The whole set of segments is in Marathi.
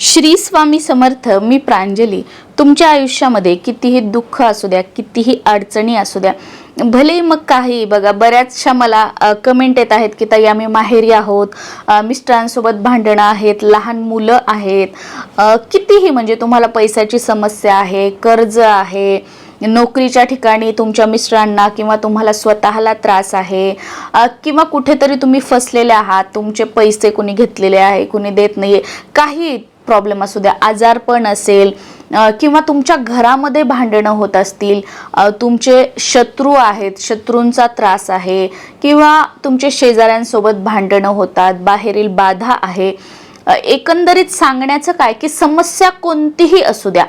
श्री स्वामी समर्थ मी प्रांजली. तुमच्या आयुष्यामध्ये कितीही दुःख असू द्या कितीही अडचणी असू द्या भले मग काही बघा बऱ्याचशा मला कमेंट येत आहेत की ताई आम्ही माहेरी आहोत मिस्टरांसोबत भांडणं आहेत लहान मुलं आहेत कितीही म्हणजे तुम्हाला पैशाची समस्या आहे कर्ज आहे नोकरीच्या ठिकाणी तुमच्या मिस्टरांना किंवा तुम्हाला स्वतःला त्रास आहे किंवा कुठेतरी तुम्ही फसलेले आहात तुमचे पैसे कुणी घेतलेले आहे कुणी देत नाही काही प्रॉब्लेम असू द्या आजारपण असेल किंवा तुमच्या घरामध्ये भांडणं होत असतील तुमचे शत्रू आहेत शत्रूंचा त्रास आहे किंवा तुमचे शेजाऱ्यांसोबत भांडणं होतात बाहेरील बाधा आहे एकंदरीत सांगण्याचं काय की समस्या कोणतीही असू द्या.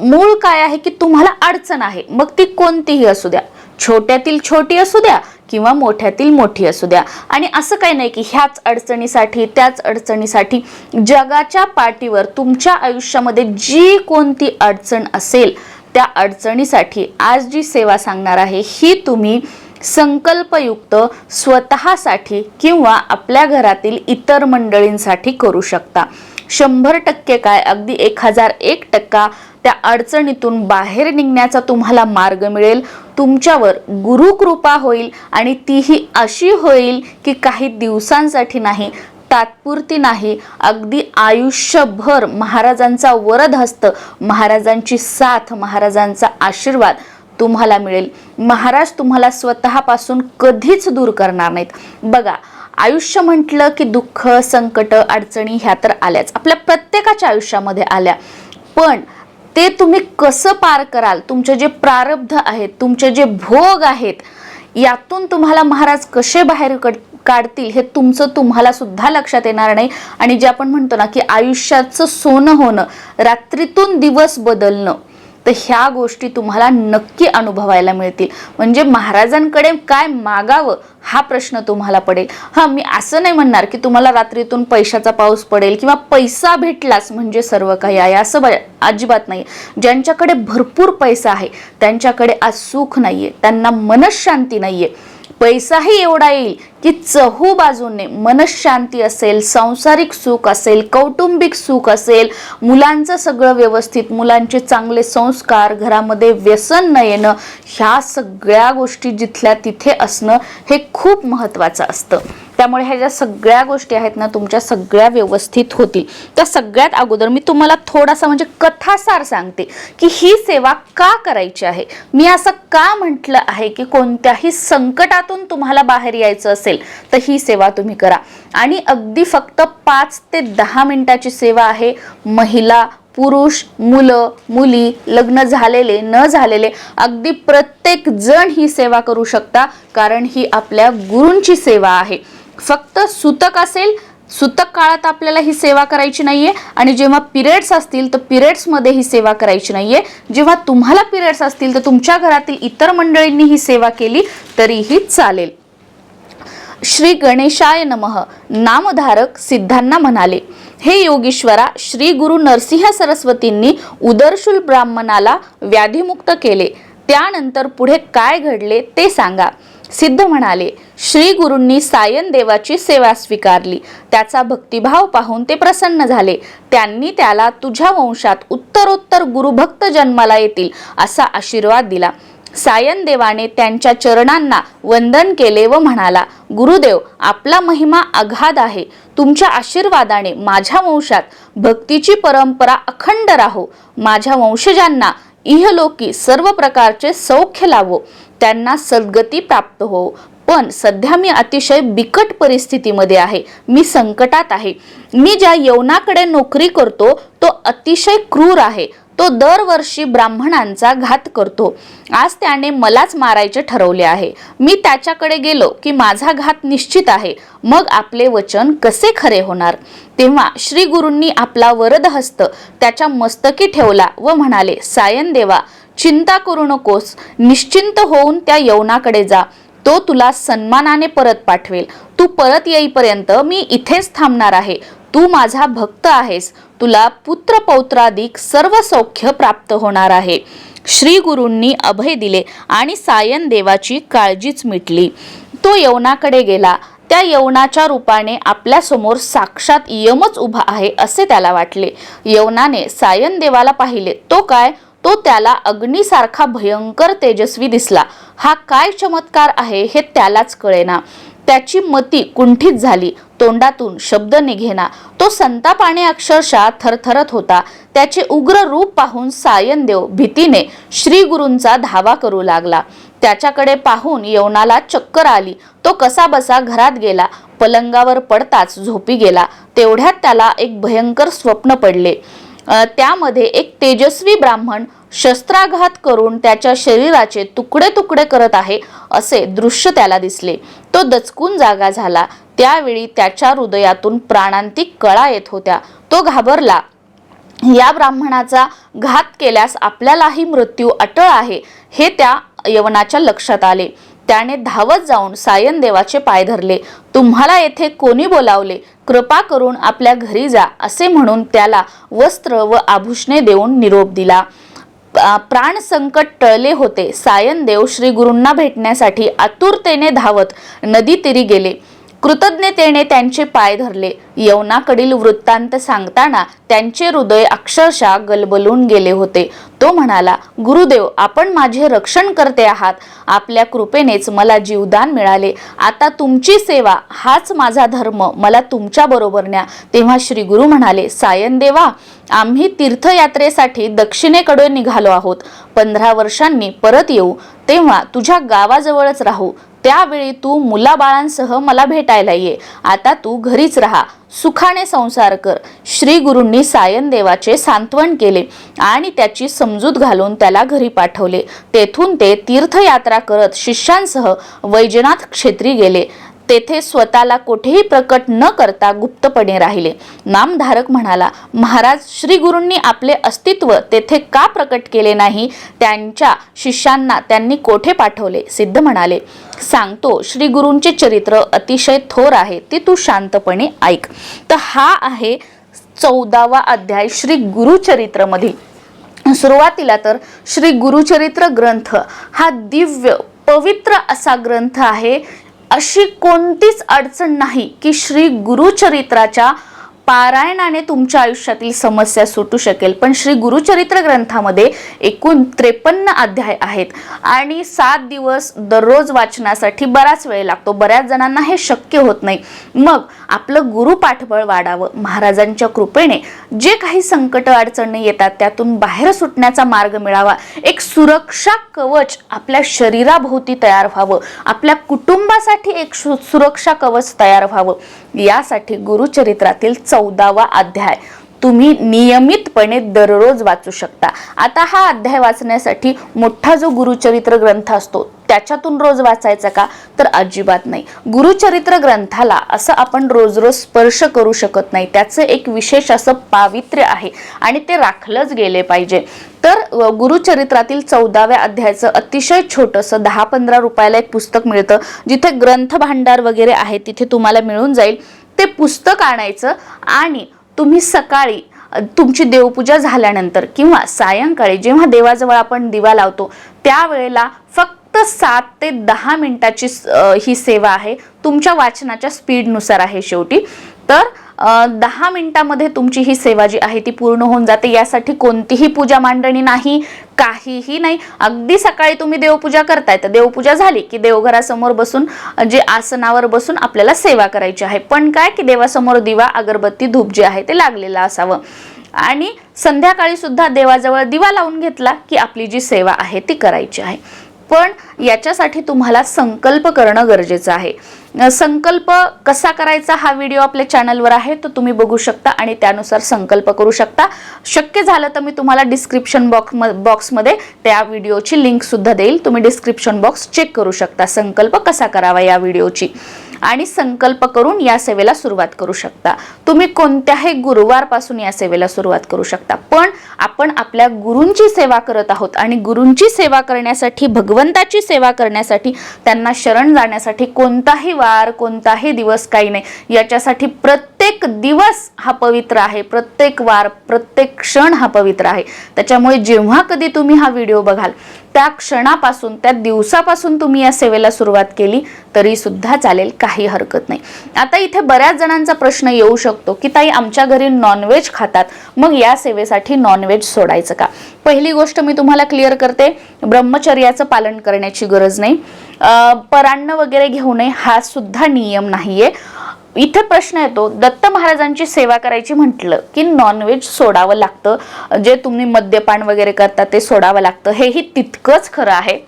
मूळ काय आहे की तुम्हाला अडचण आहे मग ती कोणतीही असू द्या. छोट्यातील छोटी असू द्या किंवा मोठ्यातील मोठी असू द्या. आणि असं काही नाही की ह्याच अडचणीसाठी त्याच अडचणीसाठी जगाच्या पाठीवर तुमच्या आयुष्यामध्ये जी कोणती अडचण असेल त्या अडचणीसाठी आज जी सेवा सांगणार आहे ही तुम्ही संकल्पयुक्त स्वतःसाठी किंवा आपल्या घरातील इतर मंडळींसाठी करू शकता. शंभर टक्के काय? अगदी एक हजार एक टक्का त्या अडचणीतून बाहेर निघण्याचा तुम्हाला मार्ग मिळेल. तुमच्यावर गुरुकृपा होईल आणि तीही अशी होईल की काही दिवसांसाठी नाही तात्पुरती नाही. अगदी आयुष्यभर महाराजांचा वरद हस्त महाराजांची साथ महाराजांचा आशीर्वाद तुम्हाला मिळेल. महाराज तुम्हाला स्वतःपासून कधीच दूर करणार नाहीत. बघा आयुष्य म्हटलं की दुःख संकट अडचणी ह्या तर आल्याच. आपल्या प्रत्येकाच्या आयुष्यामध्ये आल्या. पण ते तुम्ही कसं पार कराल? तुमचे जे प्रारब्ध आहेत तुमचे जे भोग आहेत यातून तुम्हाला महाराज कसे बाहेर काढतील हे तुमचं तुम्हाला सुद्धा लक्षात येणार नाही. आणि जे आपण म्हणतो ना की आयुष्याचं सोनं होणं रात्रीतून दिवस बदलणं तर ह्या गोष्टी तुम्हाला नक्की अनुभवायला मिळतील. म्हणजे महाराजांकडे काय मागावं हा प्रश्न तुम्हाला पडेल. हां मी असं नाही म्हणणार की तुम्हाला रात्रीतून पैशाचा पाऊस पडेल किंवा पैसा भेटलाच म्हणजे सर्व काही आहे असं ब- अजिबात नाही. ज्यांच्याकडे भरपूर पैसा आहे त्यांच्याकडे आज सुख नाहीये त्यांना मनशांती नाहीये. पैसाही एवढा येईल की चहू बाजूने मनशांती असेल सांसारिक सुख असेल कौटुंबिक सुख असेल मुलांचं सगळं व्यवस्थित मुलांचे चांगले संस्कार घरामध्ये व्यसन न येणं ह्या सगळ्या गोष्टी जिथल्या तिथे असणं हे खूप महत्त्वाचं असतं. त्यामुळे ह्या ज्या सगळ्या गोष्टी आहेत ना तुमच्या सगळ्या व्यवस्थित होतील. त्या सगळ्यात अगोदर मी तुम्हाला थोडासा म्हणजे कथासार सांगते की ही सेवा का करायची आहे? मी असं का म्हटलं आहे की कोणत्याही संकटातून तुम्हाला बाहेर यायचं असेल तर ही सेवा तुम्ही करा. आणि अगदी फक्त पाच ते दहा मिनिटाची सेवा आहे. महिला पुरुष मुलं मुली लग्न झालेले न झालेले अगदी प्रत्येक जण ही सेवा करू शकता कारण ही आपल्या गुरूंची सेवा आहे. फक्त सुतक असेल सुतक काळात आपल्याला ही सेवा करायची नाहीये. आणि जेव्हा पिरियड्स असतील तर पिरियड्समध्ये ही सेवा करायची नाहीये. जेव्हा तुम्हाला पिरियड्स असतील तर तुमच्या घरातील इतर मंडळींनी ही सेवा केली तरीही चालेल. श्री गणेशाय नमः. नामधारक सिद्धांना म्हणाले हे योगीश्वरा श्री गुरु नरसिंह सरस्वतींनी उदरशूल ब्राह्मणाला व्याधीमुक्त केले. त्यानंतर पुढे काय घडले ते सांगा. सिद्ध म्हणाले श्री गुरूंनी सायन देवाची सेवा स्वीकारली. त्याचा भक्तिभाव पाहून ते प्रसन्न झाले. त्यांनी त्याला तुझ्या वंशात उत्तरोत्तर गुरुभक्त जन्माला येतील असा आशीर्वाद दिला. सायन देवाने त्यांच्या चरणांना वंदन केले व म्हणाला गुरुदेव आपला महिमा अगाध आहे. तुमच्या आशीर्वादाने माझ्या वंशात भक्तीची परंपरा अखंड राहो. माझ्या वंशजांना इहलोकी सर्व प्रकारचे सौख्य लावो. त्यांना सद्गती प्राप्त हो. पण सध्या मी अतिशय बिकट परिस्थितीमध्ये आहे. मी संकटात आहे. मी ज्या यवनाकडे नोकरी करतो तो अतिशय क्रूर आहे. तो दरवर्षी ब्राह्मणांचा घात करतो. आज त्याने मलाच मारायचे ठरवले आहे. मी त्याच्याकडे गेलो की माझा घात निश्चित आहे. मग आपले वचन कसे खरे होणार? तेव्हा श्री गुरूंनी आपला वरद हस्त त्याच्या मस्तकी ठेवला व म्हणाले सायन देवा चिंता करू नकोस. निश्चिंत होऊन त्या यवनाकडे जा. तो तुला सन्मानाने परत पाठवेल. तू परत येईपर्यंत मी इथेच थांबणार आहे. तू माझा भक्त आहेस. तुला पुत्र पौत्राधिक सर्व सौख्य प्राप्त होणार आहे. श्री गुरूंनी अभय दिले आणि सायन देवाची काळजीच मिटली. तो यवनाकडे गेला. त्या यवनाच्या रूपाने आपल्यासमोर साक्षात यमच उभा आहे असे त्याला वाटले. यवनाने सायन देवाला पाहिले. तो काय? तो त्याला अग्नीसारखा भयंकर तेजस्वी दिसला. हा काय चमत्कार आहे हे त्यालाच कळेना. त्याची मती कुंठित झाली. तोंडातून शब्द निघेना. तो संतापाने अक्षरशः थरथरत होता. त्याचे उग्र रूप पाहून सायनदेव भीतीने श्री गुरूंचा धावा करू लागला. त्याच्याकडे पाहून यवनाला चक्कर आली. तो कसा बसा घरात गेला. पलंगावर पडताच झोपी गेला. तेवढ्यात त्याला एक भयंकर स्वप्न पडले. त्यामध्ये एक तेजस्वी ब्राह्मण शस्त्राघात करून त्याच्या शरीराचे तुकडे तुकडे करत आहे असे दृश्य त्याला दिसले. तो दचकून जागा झाला. त्यावेळी त्याच्या हृदयातून प्राणांतिक कळा येत होत्या. तो घाबरला. या ब्राह्मणाचा घात केल्यास आपल्यालाही मृत्यू अटळ आहे हे त्या यवनाच्या लक्षात आले. त्याने धावत जाऊन सायन देवाचे पाय धरले. तुम्हाला येथे कोणी बोलावले? कृपा करून आपल्या घरी जा असे म्हणून त्याला वस्त्र व आभूषणे देऊन निरोप दिला. प्राण संकट टळले होते. सायन देव श्री गुरूंना भेटण्यासाठी आतुरतेने धावत नदी तीरी गेले. कृतज्ञतेने त्यांचे पाय धरले. यवनाकडील वृत्तांत सांगताना त्यांचे हृदय अक्षरशः गलबलून गेले होते. तो म्हणाला गुरुदेव आपण माझे रक्षण करते आहात. आपल्या कृपेनेच मला जीवदान मिळाले. आता तुमची सेवा हाच माझा धर्म. मला तुमच्या बरोबर न्या. तेव्हा श्री गुरु म्हणाले सायन देवा आम्ही तीर्थयात्रेसाठी दक्षिणेकडे निघालो आहोत. पंधरा वर्षांनी परत येऊ. तेव्हा तुझ्या गावाजवळच राहू. त्यावेळी तू मुलाबाळांसह मला भेटायला ये. आता तू घरीच राहा. सुखाने संसार कर. श्री गुरूंनी सायन देवाचे सांत्वन केले आणि त्याची समजूत घालून त्याला घरी पाठवले. तेथून ते तीर्थयात्रा करत शिष्यांसह वैजनाथ क्षेत्री गेले. तेथे स्वतःला कोठेही प्रकट न करता गुप्तपणे राहिले. नामधारक म्हणाला महाराज श्री गुरूंनी आपले अस्तित्व तेथे का प्रकट केले नाही? त्यांच्या शिष्यांना त्यांनी कोठे पाठवले? सिद्ध म्हणाले सांगतो श्री गुरूंचे चरित्र अतिशय थोर आहे ते तू शांतपणे ऐक. तर हा आहे चौदावा अध्याय श्री गुरुचरित्रमधील सुरुवातीला तर श्री गुरुचरित्र ग्रंथ हा दिव्य पवित्र असा ग्रंथ आहे अशी कोणतीच अडचण नाही की श्री गुरुचरित्राच्या पारायणाने तुमच्या आयुष्यातील समस्या सुटू शकेल. पण श्री गुरुचरित्र ग्रंथामध्ये एकूण त्रेपन्न अध्याय आहेत. आणि सात दिवस दररोज वाचनासाठी बराच वेळ लागतो. बऱ्याच जणांना हे शक्य होत नाही. मग आपलं गुरु पाठबळ वाढावं. महाराजांच्या कृपेने जे काही संकट अडचणी येतात त्यातून बाहेर सुटण्याचा मार्ग मिळावा. एक सुरक्षा कवच आपल्या शरीराभोवती तयार व्हावं. आपल्या कुटुंबासाठी एक सु- सुरक्षा कवच तयार व्हावं. यासाठी गुरुचरित्रातील चौदावा अध्याय. तुम्ही नियमितपणे दररोज वाचू शकता. आता हा अध्याय वाचण्यासाठी मोठा जो गुरुचरित्र ग्रंथ असतो त्याच्यातून रोज वाचायचा का? तर अजिबात नाही. गुरुचरित्र ग्रंथाला असं आपण रोज रोज स्पर्श करू शकत नाही. त्याचं एक विशेष असं पावित्र्य आहे आणि ते राखलंच गेले पाहिजे. तर गुरुचरित्रातील चौदाव्या अध्यायाचं अतिशय छोटंसं दहा पंधरा रुपयाला एक पुस्तक मिळतं जिथे ग्रंथ भांडार वगैरे आहे तिथे तुम्हाला मिळून जाईल. ते पुस्तक आणायचं आणि तुम्ही सकाळी तुमची देवपूजा झाल्यानंतर किंवा सायंकाळी जेव्हा देवाजवळ आपण दिवा लावतो त्यावेळेला फक्त सात ते दहा मिनिटाची ही सेवा आहे. तुमच्या वाचनाच्या स्पीडनुसार आहे शेवटी. तर दहा मिनिटामध्ये तुमची ही सेवा जी आहे ती पूर्ण होऊन जाते. यासाठी कोणतीही पूजा मांडणी नाही काहीही नाही. अगदी सकाळी तुम्ही देवपूजा करताय तर देवपूजा झाली की देवघरासमोर बसून जे आसनावर बसून आपल्याला सेवा करायची आहे. पण काय की देवासमोर दिवा अगरबत्ती धूप जे आहे ते लागलेलं असावं. आणि संध्याकाळी सुद्धा देवाजवळ दिवा लावून घेतला की आपली जी सेवा आहे ती करायची आहे. पण याच्यासाठी तुम्हाला संकल्प करणं गरजेचं आहे. संकल्प कसा करायचा हा व्हिडिओ आपल्या चॅनलवर आहे तो तुम्ही बघू शकता आणि त्यानुसार संकल्प करू शकता. शक्य झालं तर मी तुम्हाला डिस्क्रिप्शन बॉक्स बॉक्समध्ये त्या व्हिडिओची लिंक सुद्धा देईल. तुम्ही डिस्क्रिप्शन बॉक्स चेक करू शकता संकल्प कसा करावा या व्हिडिओची. आणि संकल्प करून या सेवेला सुरुवात करू शकता. तुम्ही कोणत्याही गुरुवारपासून या सेवेला सुरुवात करू शकता. पण आपण आपल्या गुरूंची सेवा करत आहोत आणि गुरूंची सेवा करण्यासाठी भगवंताची सेवा करण्यासाठी त्यांना शरण जाण्यासाठी कोणताही वार कोणताही दिवस काही नाही. याच्यासाठी प्रत्येक दिवस हा पवित्र आहे. प्रत्येक वार प्रत्येक क्षण हा पवित्र आहे. त्याच्यामुळे जेव्हा कधी तुम्ही हा व्हिडिओ बघाल त्या क्षणापासून त्या दिवसापासून तुम्ही या सेवेला सुरुवात केली तरी सुद्धा चालेल काही हरकत नाही. आता इथे बऱ्याच जणांचा प्रश्न येऊ शकतो की ताई आमच्या घरी नॉनव्हेज खातात मग या सेवेसाठी नॉनव्हेज सोडायचं का? पहिली गोष्ट मी तुम्हाला क्लिअर करते ब्रह्मचर्याचं पालन करण्याची गरज नाही. परान्न वगैरे घेऊ नये हा सुद्धा नियम नाहीये. इथे प्रश्न येतो दत्त महाराजांची सेवा करायची म्हटलं की नॉनव्हेज सोडावं लागतं? जे तुम्ही मद्यपान वगैरे करता ते सोडावं लागतं. हेही तितकंच खरं आहे.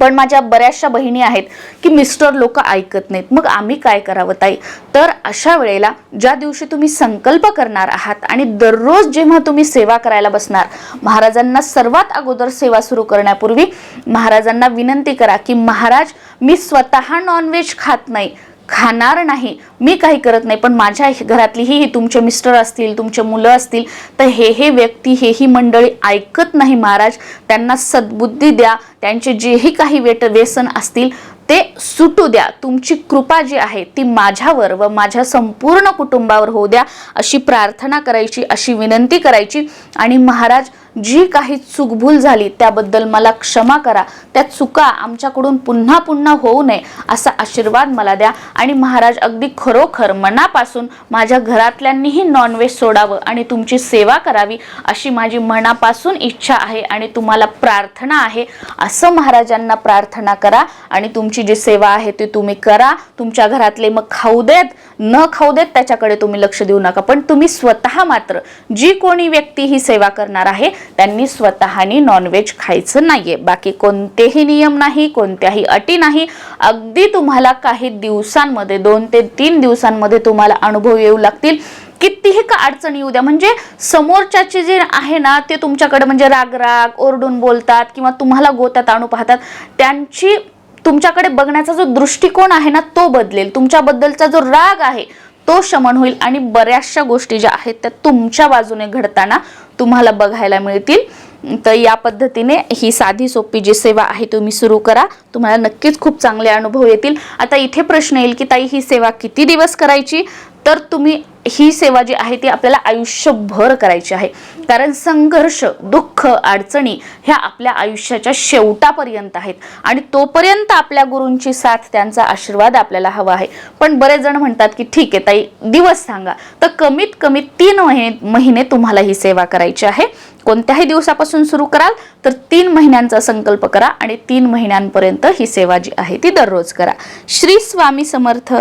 पण माझ्या बऱ्याचशा बहिणी आहेत की मिस्टर लोक ऐकत नाहीत. मग आम्ही काय करावं ताई? तर अशा वेळेला ज्या दिवशी तुम्ही संकल्प करणार आहात आणि दररोज जेव्हा तुम्ही सेवा करायला बसणार महाराजांना सर्वात अगोदर सेवा सुरू करण्यापूर्वी महाराजांना विनंती करा की महाराज मी स्वतः नॉनव्हेज खात नाही. खाणार नाही. मी काही करत नाही पण माझ्या घरातलीही ही तुमचे मिस्टर असतील तुमचे मुलं असतील तर हे हे व्यक्ती हे ही मंडळी ऐकत नाही महाराज. त्यांना सद्बुद्धी द्या त्यांचे जेही काही वेट व्यसन असतील ते सुटू द्या. तुमची कृपा जी आहे ती माझ्यावर व माझ्या संपूर्ण कुटुंबावर होऊ द्या अशी प्रार्थना करायची अशी विनंती करायची. आणि महाराज जी काही चुकभूल झाली त्याबद्दल मला क्षमा करा. त्या चुका आमच्याकडून पुन्हा पुन्हा होऊ नये असा आशीर्वाद मला द्या. आणि महाराज अगदी खरोखर मनापासून माझ्या घरातल्यांनीही नॉनव्हेज सोडावं आणि तुमची सेवा करावी अशी माझी मनापासून इच्छा आहे आणि तुम्हाला प्रार्थना आहे. असं महाराजांना प्रार्थना करा आणि तुमची जी सेवा आहे ती तुम्ही करा. तुमच्या घरातले मग खाऊ देत न खाऊ देत त्याच्याकडे तुम्ही लक्ष देऊ नका. पण तुम्ही स्वतः मात्र जी कोणी व्यक्ती ही सेवा करणार आहे त्यांनी स्वतःनी नॉनव्हेज खायचं नाहीये. बाकी कोणतेही नियम नाही कोणत्याही अटी नाही. अगदी तुम्हाला काही दिवसांमध्ये दोन ते तीन दिवसांमध्ये तुम्हाला अनुभव येऊ लागतील. कितीही का अडचणी येऊ द्या म्हणजे समोरच्याचे जे आहे ना ते तुमच्याकडे म्हणजे राग राग ओरडून बोलतात किंवा तुम्हाला गोत्यात आणू पाहतात त्यांची तुमच्याकडे बघण्याचा जो दृष्टिकोन आहे ना तो बदलेल. तुमच्याबद्दलचा जो राग आहे तो शमन होईल आणि बऱ्याचशा गोष्टी ज्या आहेत त्या तुमच्या बाजूने घडताना तुम्हाला बघायला मिळतील. तर या पद्धतीने ही साधी सोपी जी सेवा आहे तुम्ही सुरू करा. तुम्हाला नक्कीच खूप चांगले अनुभव येतील. आता इथे प्रश्न येईल की ताई ही सेवा किती दिवस करायची? तर तुम्ही ही सेवा जी आहे ती आपल्याला आयुष्यभर करायची आहे. कारण संघर्ष दुःख अडचणी ह्या आपल्या आयुष्याच्या शेवटापर्यंत आहेत. आणि तोपर्यंत आपल्या गुरूंची साथ त्यांचा आशीर्वाद आपल्याला हवा आहे. पण बरेच जण म्हणतात की ठीक आहे ताई दिवस सांगा. तर कमीत कमी तीन महिने महिने तुम्हाला ही सेवा करायची आहे. कोणत्याही दिवसापासून सुरू कराल तर तीन महिन्यांचा संकल्प करा आणि तीन महिन्यांपर्यंत ही सेवा जी आहे ती दररोज करा. श्री स्वामी समर्थ.